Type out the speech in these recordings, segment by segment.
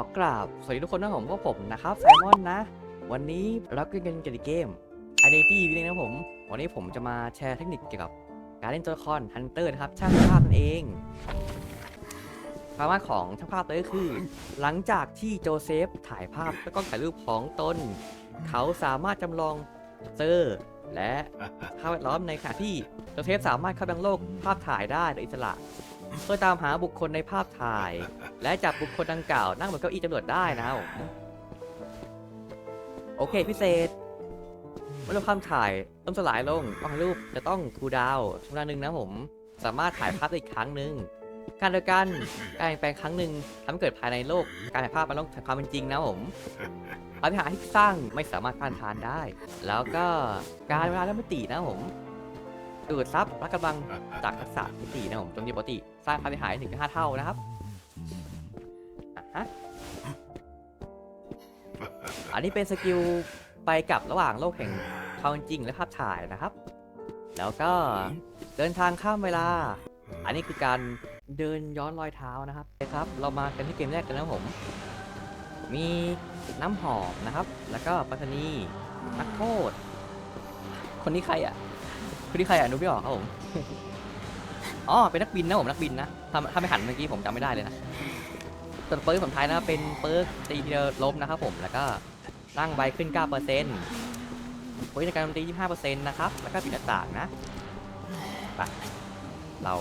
ขอกราบ สวัสดีทุกคนนะผมพวกผมนะครับไซมอนนะ วันนี้เราก็กันกันเกม Identity วิลนะผม วันนี้ผมจะมาแชร์เทคนิคเกี่ยวกับ การเล่นตัวละครฮันเตอร์นะครับช่างภาพนั่นเองความามาของช่างภาพเลยก็คือ หลังจากที่โจเซฟถ่ายภาพและกล้องถ่ายรูปของตนเขาสามารถจำลองเซอร์และภาพแวดล้อมในขณะที่โจเซฟสามารถเข้าไปยังโลกภาพถ่ายได้โดยอิสระ เพื่อตามหาบุคคลในภาพถ่าย และจับบุคคลดังกล่าวนั่งบนเก้าอี้ตำรวจได้นะผมโอเคพิเศษเมื่อภาพถ่ายต้มสลายลงวางรูปจะต้องคูดาวช่วงเวลาหนึ่งนะผม สามารถถ่ายภาพได้อีกครั้งหนึ่งการโดยกันการเปลี่ยนแปลงครั้งหนึ่งทำให้เกิดภายในโลก การถ่ายภาพมันต้องความเป็นจริงนะผมปาฏิหาที่สร้างไม่สามารถต้านทานได้ แล้วก็การเวลาและมิตินะผม ดูดซับรักกำลังจากทักษะมิตินะผมจนมีปกติสร้างปาฏิหายถึงห้าเท่านะครับอะฮะอันนี้เป็นสกิลไปกลับระหว่างโลกแห่งความจริงและภาพถ่ายนะครับ แล้วก็เดินทางข้ามเวลา อันนี้คือการเดินย้อนรอยเท้านะครับโอเครับ เรามากันที่เกมแรกกันนะผม มีน้ำหอมนะครับ แล้วก็ปัตนีนักโทษ คนนี้ใครอะ คนนี้ใครอะนึกไม่ออกครับผม อ๋อ เป็นนักบินนะผมนักบินนะถ้าถ้าไม่หันเมื่อกี้ผมจำไม่ได้เลยนะส่วนเปิร์กผมท้ายนะครับเป็นเปิร์กตีทีเดียวล้มนะครับผม แล้วก็ร่างใบขึ้น 9%เฮ้ยในการโจมตี25%นะครับ แล้วก็ปิดหน้าต่างนะไปเรา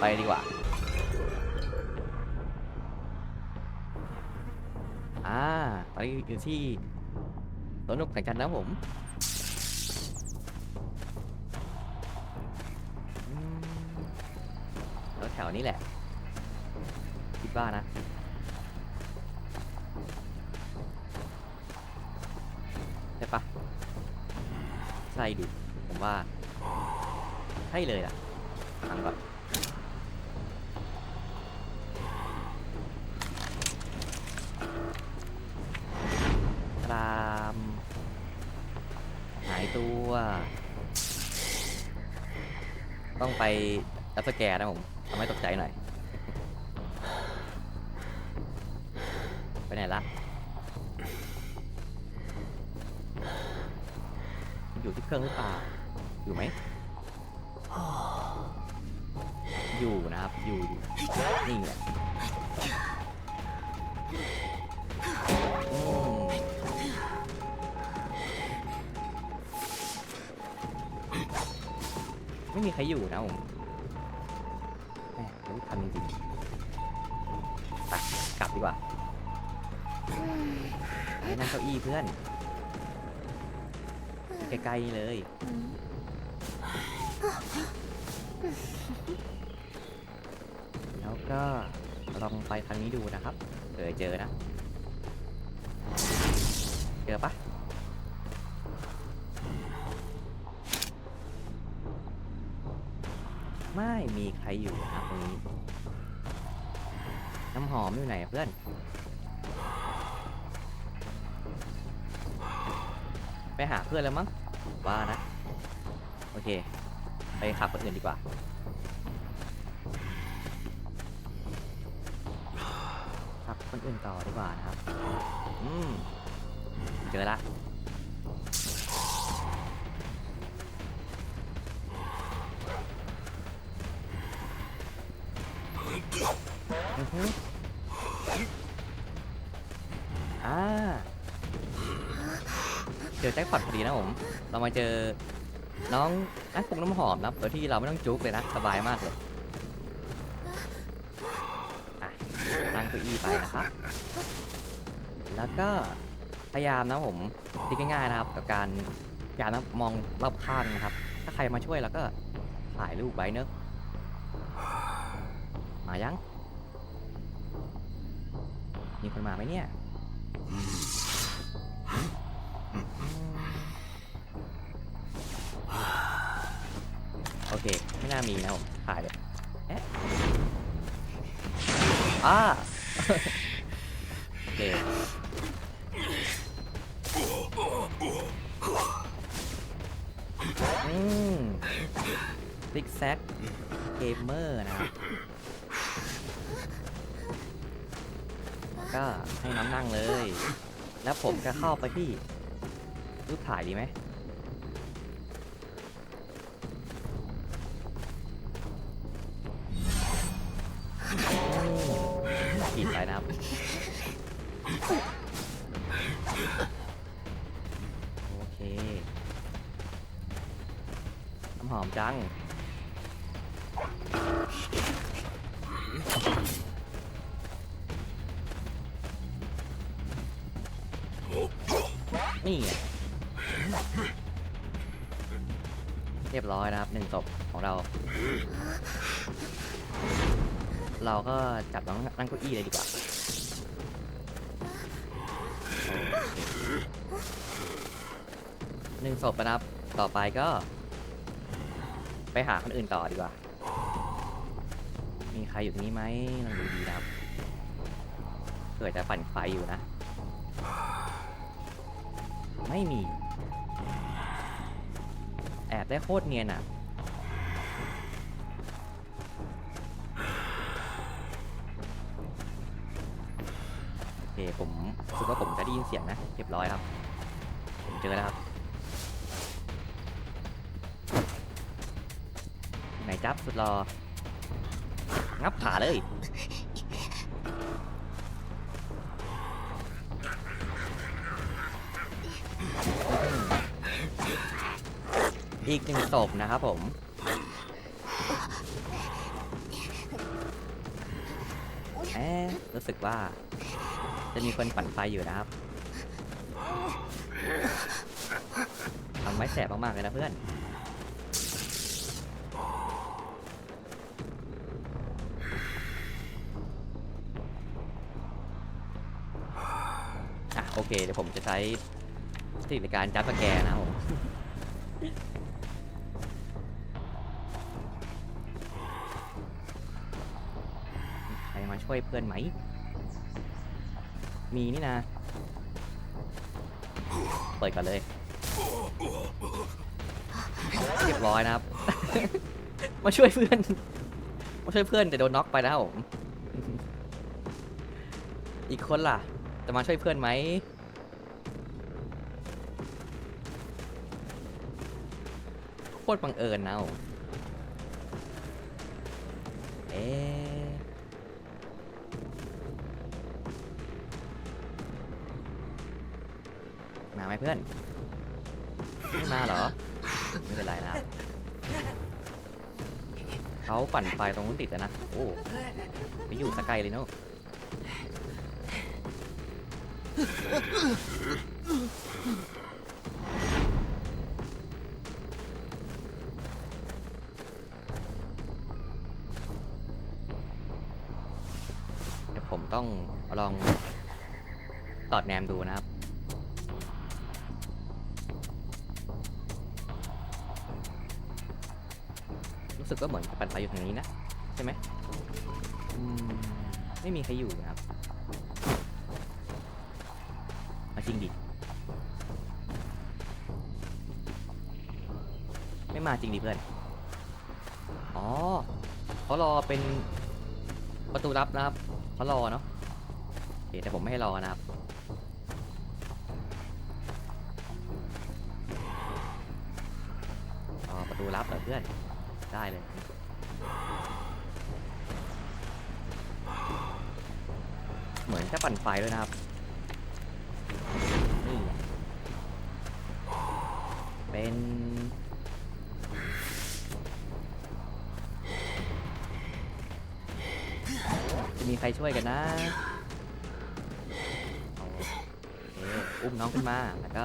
ไปดีกว่า อ่าตอนนี้อยู่ที่สวนนุกแข่งกันนะครับผม วแถวนี้แหละ คิดว่านะ ใช่ปะใช่ดิผมว่า ใช่เลยล่ะฟังก่อนตรามหายตัว ต้องไปรับสแกนนะผม ทำให้ตกใจหน่อย ไปไหนละ อยู่ที่เครื่องหรือเปล่า อยู่ไหม อยู่นะครับ อยู่อยู่นี่แหละไม่มีใครอยู่นะผม ก้าอี้เพื่อน ใกล้ๆเลย แล้วก็ลองไปทางนี้ดูนะครับเผื่อเจอนะ เจอปะไม่มีใครอยู่นะครับตรงนี้ น้ำหอมอยู่ไหนเพื่อน ไปหาเพื่อนแล้วมั้งว่านะ โอเค ไปขับคนอื่นดีกว่า ขับคนอื่นต่อดีกว่านะครับ อืม เจอละ ดีนะผม เรามาเจอน้องนักปรุงน้ำหอมนะโดยที่เราไม่ต้องจุกเลยนะสบายมากเลยอะนั่งเก้าอี้ไปนะครับแล้วก็พยายามนะผมที่ง่ายๆนะครับ กับการพยายามนะมองรอบข้างนะครับ ถ้าใครมาช่วยเราก็ถ่ายรูปไว้เนอะมายังมีคนมาไหมเนี่ย เค ไม่น่ามีนะผมถ่ายเลยเอ๊ะอาโอเคอืมซิกแซกเกมเมอร์นะครับก็ให้น้ำนั่งเลย แล้วผมจะเข้าไปที่รูปถ่ายดีไหม หนึ่งศพนะครับ ต่อไปก็ ไปหาคนอื่นต่อดีกว่า มีใครอยู่ตรงนี้ไหมลองดูดีนะครับเกิดจะปั่นไฟอยู่นะ ไม่มี แอบได้โคตรเนียนอะ ได้ยินเสียงนะเรียบร้อยครับ ผมเจอแล้วครับไหนจับสุดรอ งับขาเลย อีกหนึ่งศพนะครับผมแอบรู้สึกว่า จะมีคนปั่นไฟอยู่นะครับทำไว้แสบมากๆเลยนะเพื่อน อะโอเคเดี๋ยวผมจะใช้สติในการจับสแกนนะครับผมใครมาช่วยเพื่อนไหม มีนี่นะเปิดก่อนเลย เรียบร้อยนะครับ มาช่วยเพื่อน มาช่วยเพื่อนแต่โดนน็อกไปนะครับผมอีกคนล่ะ จะมาช่วยเพื่อนไหมโคตรบังเอิญนะผมเอ๊ มาไหมเพื่อน ไม่มาเหรอ ไม่เป็นไรนะ เขาปั่นไฟตรงนู้นติดนะ โอ้ไปอยู่สกายเลยเนาะเดี๋ยวผมต้องลองตอดแนมดูนะครับ รู้สึกว่าเหมือนจะปั่นไฟอยู่ทางนี้นะ ใช่ไหมไม่มีใครอยู่นะครับมาจริงดิ ไม่มาจริงดิเพื่อน อ๋อเขารอเป็นประตูลับนะครับเขารอเนาะแต่ผมไม่ให้รอนะครับอ๋อประตูลับเหรอเพื่อน ได้เลย เหมือนจะปั่นไฟด้วยนะครับนี่เป็นจะมีใครช่วยกันนะอุ้มน้องขึ้นมาแล้วก็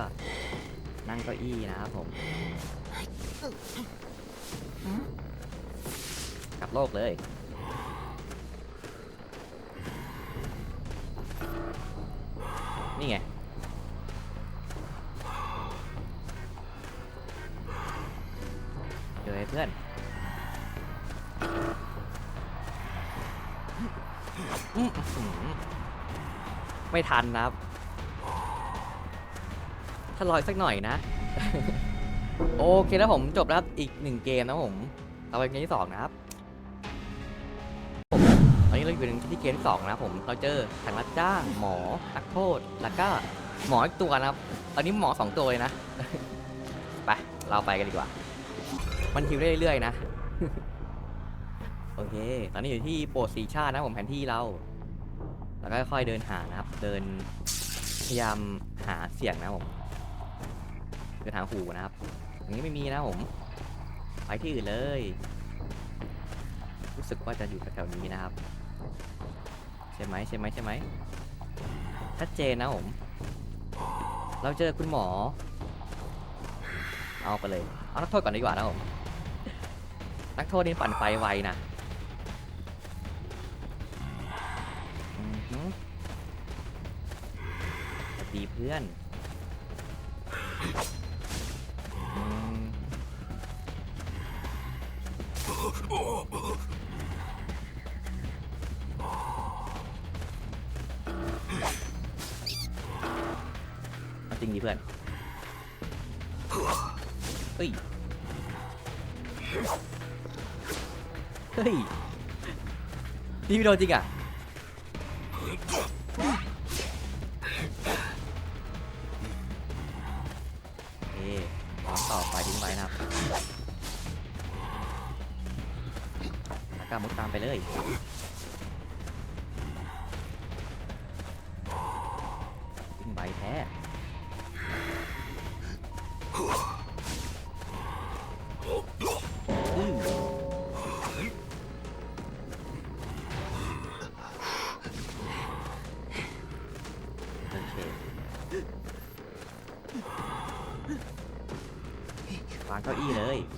นั่งเก้าอี้นะครับผม โลกเลย นี่ไงเจอไอ้เพื่อน ไม่ทันนะครับ ถ้าลอยสักหน่อยนะ โอเคแล้วผมจบแล้วอีกหนึ่งเกมนะผมต่อไปเกมที่สองนะครับ อนนี้เราเป็นที่เกมที่สองนะครับผมเราเจอทางรับจ้างหมอนักโทษแล้วก็หมออีกตัวนะครับตอนนี้หมอสองตัวเลยนะ ไปเราไปกันดีกว่า มันฮิวได้เรื่อยๆนะ โอเค ตอนนี้อยู่ที่โปรสีชาตินะผมแผนที่เรา แล้วก็ค่อยเดินหานะครับ เดินพยายามหาเสียงนะผมเดินหาหูนะครับอันนี้ไม่มีนะผม ไปที่อื่นเลย รู้สึกว่าจะอยู่แถวๆนี้นะครับ ช่ไหมใช่ไหมใช่ไหมชัดเจนนะผม เราเจอคุณหมอ เอาไปเลย เอานักโทษก่อนดีกว่านะผม นักโทษนี่ปั่นไฟไวนะดีเพื่อนอ เอาจริงดิเพื่อนเฮ้ย เฮ้ย นี่พี่โดนจริงอะ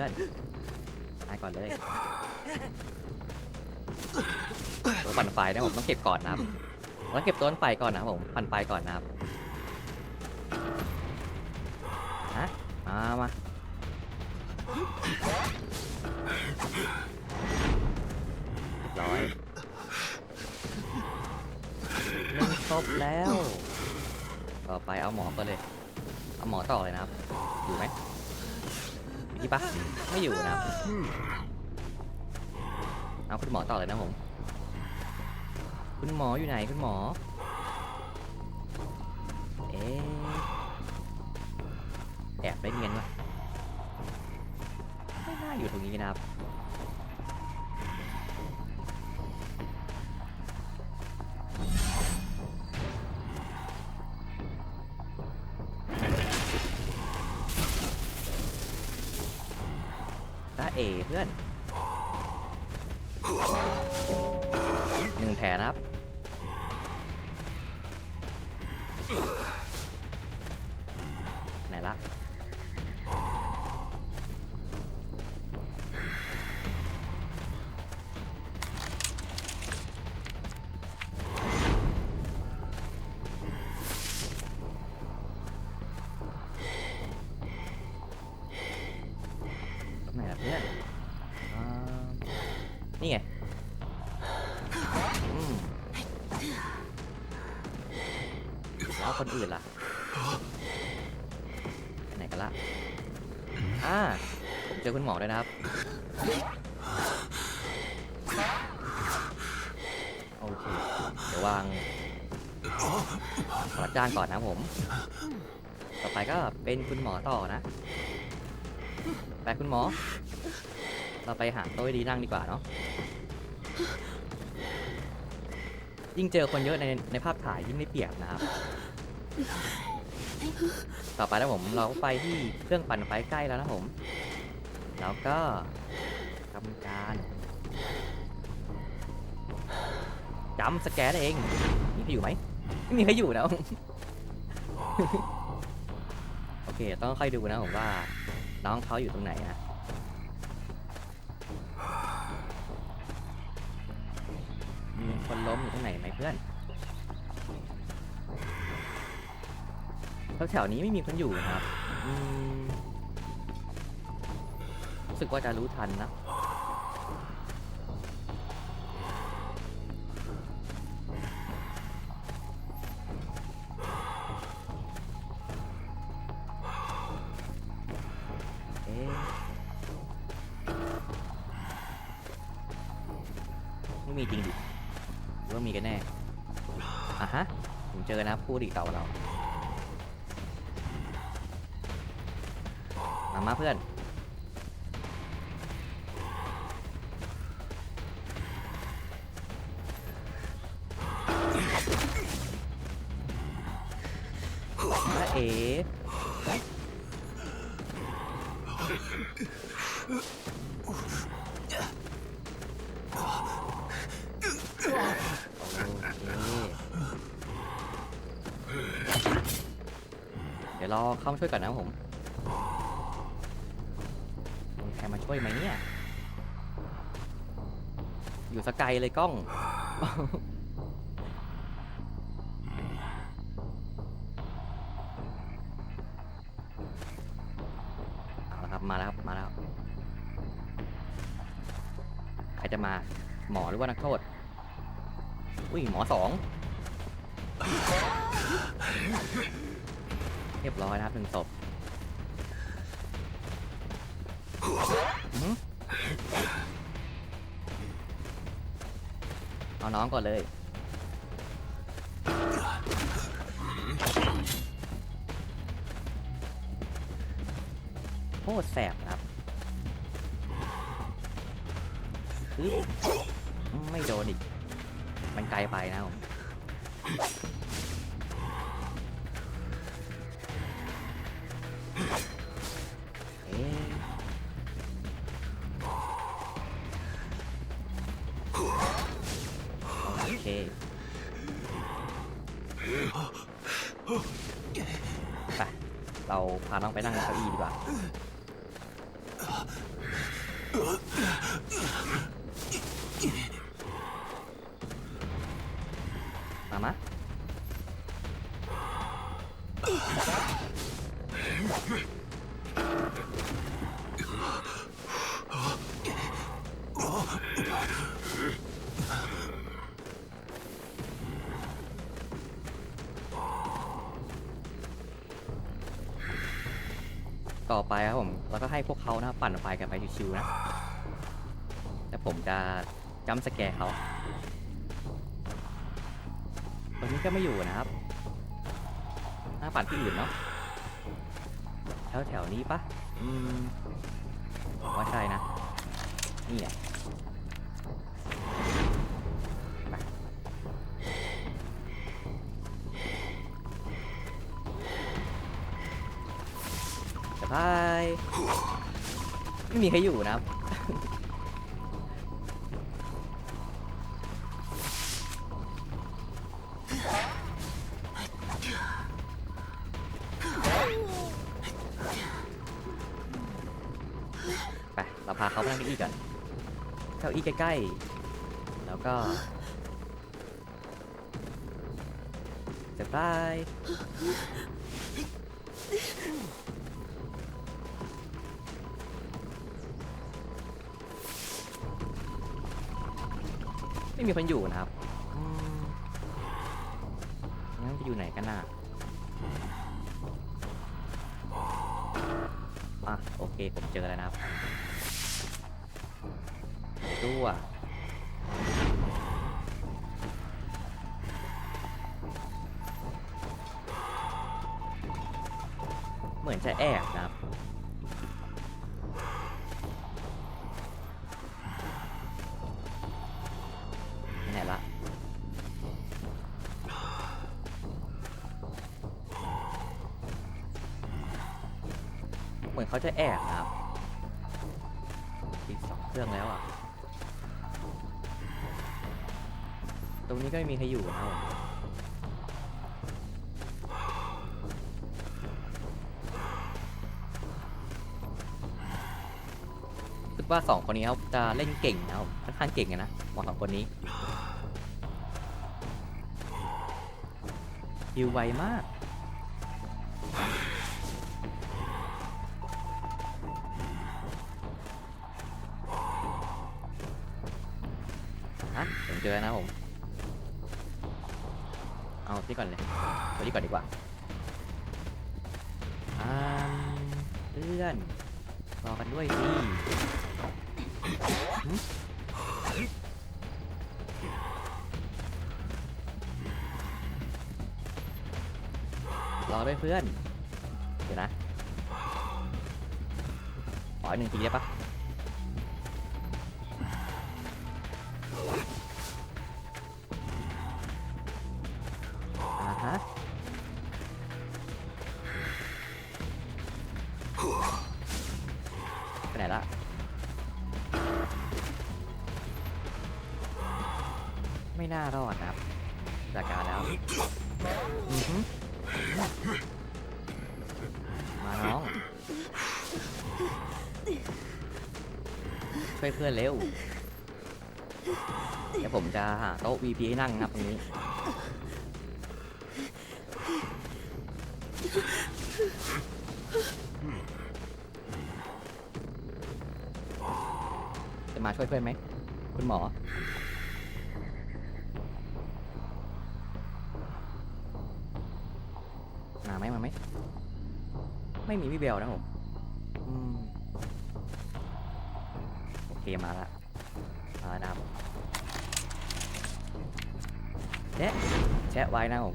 พื่อนตายก่อนเลยตัวปั่นไฟนะผมต้องเก็บก่อนนะครับต้องเก็บตัวปั่นไฟก่อนนะครับผมปั่นไฟก่อนนะครับ ไม่อยู่นะครับ เอาคุณหมอต่อเลยนะผม คุณหมออยู่ไหนคุณหมอ เอ๊แอบได้เงียนวะไม่น่าอยู่ตรงนี้นะครับ อื่นล่ะไหนกันละอ่าผมเจอคุณหมอด้วยนะครับ โอเค เดี๋ยววางขอจานก่อนนะผม ต่อไปก็เป็นคุณหมอต่อนะ ไปคุณหมอ เราไปหาโต๊ะดีนั่งดีกว่าเนาะ ยิ่งเจอคนเยอะในในภาพถ่ายยิ่งได้เปรียบนะครับ ต่อไปแล้วผมเราก็ไปที่เครื่องปั่นไฟใกล้แล้วนะผม แล้วก็ทำการจำสแกนเองมีใครอยู่ไหมไม่มีใครอยู่นะโอเค ต้องค่อยดูนะผมว่าน้องเขาอยู่ตรงไหนนะมีคนล้มอยู่ตรงไหนไหมเพื่อน แถวๆนี้ไม่มีคนอยู่นะครับอืมรู้สึกว่าจะรู้ทันนะ เอ๊ะไม่มีจริงดิหรือว่ามีกันแน่อะฮะ ผมเจอนะผู้ดีเก่าเรา มามาเพื่อนมาเอ๋โอเคเดี๋ยวรอเข้ามาช่วยก่อนนะผม อยู่สกายเลยกล้อง เอาละครับมาแล้วครับมาแล้ว ใครจะมาหมอหรือว่านักโทษ อุ้ยหมอสอง เรียบร้อยนะครับหนึ่งศพ เอาน้องก่อนเลย โคตรแสบครับคือไม่โดนอีก มันไกลไปนะผม พาน้องไปนั่งเก้าอี้ดีกว่า ไปครับผม แล้วก็ให้พวกเขานะปั่นไฟกันไปชิวๆนะ แต่ผมจะจัมสแกร์เขาตรงนี้ก็ไม่อยู่นะครับ หน้าปั่นที่อื่นเนาะแถวแถวนี้ปะอืมผมว่าใช่นะ นี่แหละ ไม่มีใครอยู่นะครับ ไป เราพาเขาไปนั่งเก้าอี้ก่อนเก้าอี้ใกล้ๆ แล้วก็เซอร์ไพ ไม่มีคนอยู่นะครับงั้นจะอยู่ไหนกันน่ะอะโอเคผมเจอแล้วนะครับตัวเหมือนจะแอบนะ มือนเขาจะแอบนะครับ อีกสองเครื่องแล้วอะ ตรงนี้ก็ไม่มีใครอยู่นะครับผมรู้สึกว่าสองคนนี้เขาจะเล่นเก่งนะครับค่อนข้างเก่งนะหมอสองคนนี้ฮิวไวมาก พื่อนรอกันด้วยสิรอด้วยเพื่อน เดี๋ยวนะ ขออีกหนึ่งทีได้ปะ พื่อนเร็วเดี๋ยวผมจะหาโต๊ะ VP ให้นั่งนะครับตรงนี้ จะมาช่วยเพื่อนไหม คุณหมอ มาไหมมาไหม ไม่มีพี่เบลนะผม เคมาละมาแล้วนะครับแชะแชะไว้นะผม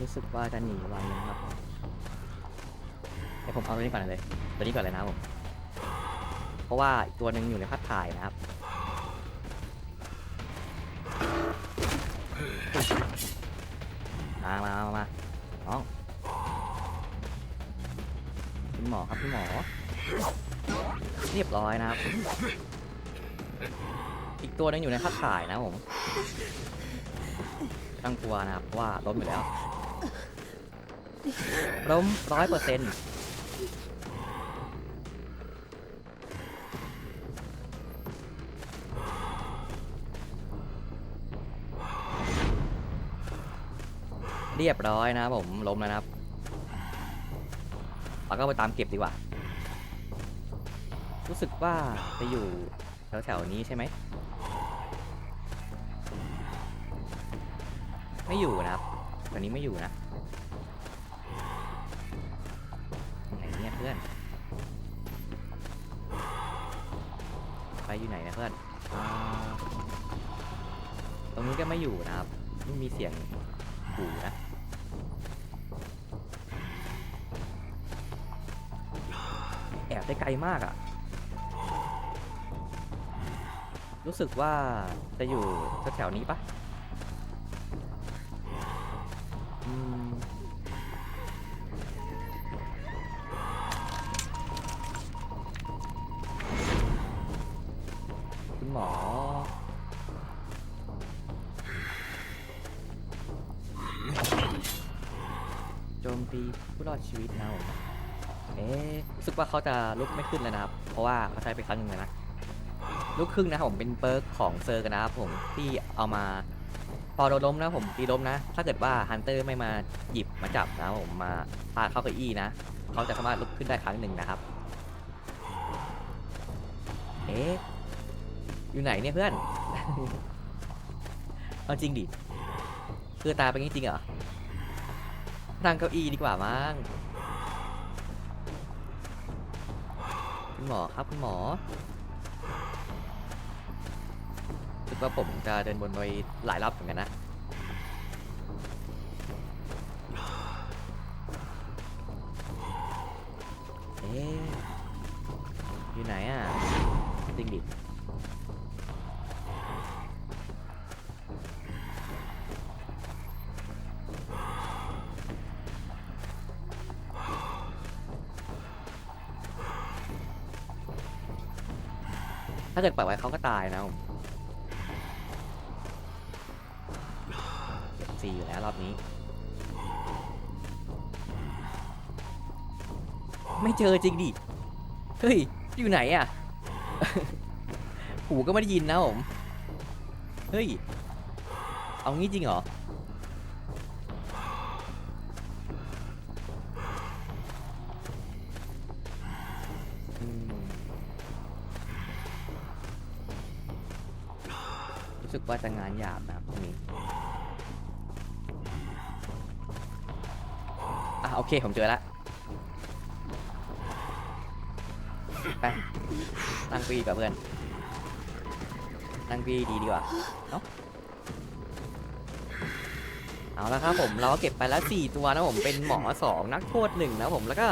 รู้สึกว่าจะหนีไวนะครับเดี๋ยวผมเอาตัวนี้ก่อนเลย ตัวนี้ก่อนเลยนะผม เพราะว่าอีกตัวหนึ่งอยู่ในภาพถ่ายนะครับ มามามามาน้องคุณหมอครับคุณหมอ เรียบร้อยนะครับ อีกตัวหนึงอยู่ในภาพถ่ายนะผมไม่ต้งกลัวนะครับว่าล้มอยู่แล้วล้มร้อยเปอร์เซ็นต์ เรียบร้อยนะผมล้มแล้วนะครับเราก็ไปตามเก็บดีกว่า รู้สึกว่าจะอยู่แถวๆนี้ใช่ไหม ไม่อยู่นะครับตอนนี้ไม่อยู่นะไหนเนี่ยเพื่อน ไปอยู่ไหนนะเพื่อน ตรงนี้ก็ไม่อยู่นะครับไม่มีเสียงหูนะ ไกลมากอะ่ะ รู้สึกว่าจะอยู่แถวๆนี้ปะคุณหมอ โจมตีผู้รอดชีวิตนะผม อ๊ะรู้สึกว่าเขาจะลุกไม่ขึ้นแล้วนะครับ เพราะว่าเขาใช้ไปครั้งหนึ่งแล้วนะลุกครึ่งนะครับผมเป็นเปิร์กของเซอร์กันนะครับผมที่เอามาพอโดนล้มนะผมตีล้มนะ ถ้าเกิดว่าฮันเตอร์ไม่มาหยิบมาจับนะผมมาพาเข้าเก้าอี้นะเขาจะสามารถลุกขึ้นได้ครั้งหนึ่งนะครับ เอ๊ะอยู่ไหนเนี่ยเพื่อนเอาจริงดิคือตายไปงี้จริงเหรอนั่งเก้าอี้ดีกว่ามั้ง คุณหมอครับคุณหมอรู้สึกว่าผมจะเดินบนไปหลายรอบเหมือนกันนะ เอ๊ะอยู่ไหนอะจริงดิ เกิดปล่อยไว้เขาก็ตายนะผมสี่อยู่แล้วรอบนี้ ไม่เจอจริงดิ เฮ้ย อยู่ไหนอะหูก็ไม่ได้ยินนะผม เฮ้ย เอางี้จริงเหรอ สึกว่าจะงานหยาบนะครับตรงนี้อะโอเคผมเจอแล้วไปนั่งปีกับเพื่อนนั่งปีดีดีกว่าเนาะเอาละครับผมเราก็เก็บไปแล้ว4ตัวนะผมเป็นหมอ2นักโทษ1นะผมแล้วก็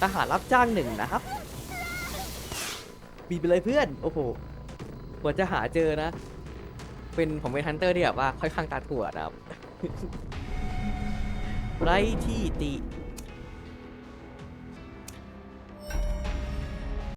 ทหารรับจ้าง1นะครับบีไปเลยเพื่อน โอ้โหกว่าจะหาเจอนะ เป็นผมเป็นฮันเตอร์ที่แบบว่าค่อยข้างตาถั่วนะครับ ไรที่ติ